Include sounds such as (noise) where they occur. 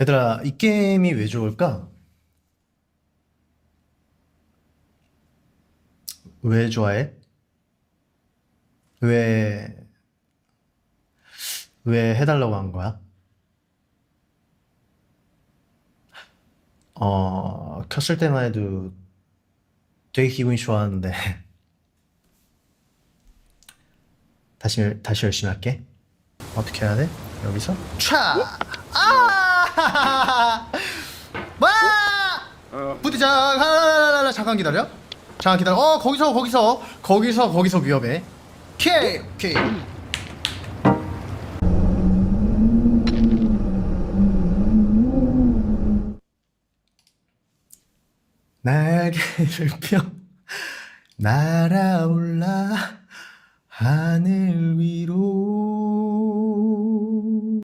얘들아, 이 게임이 왜 좋을까? 왜 좋아해? 왜, 왜 해달라고 한 거야? 어, 켰을 때만 해도 되게 기분이 좋았는데. (laughs) 다시, 다시 열심히 할게. 어떻게 해야 돼? 여기서? 촤! 아! 와! 부딪혀! 하라라라라. 잠깐 기다려. 잠깐 기다려. 어, 거기서, 거기서, 거기서, 거기서 위험해. 오케이, 오케이. 날개를 펴 날아올라 하늘 위로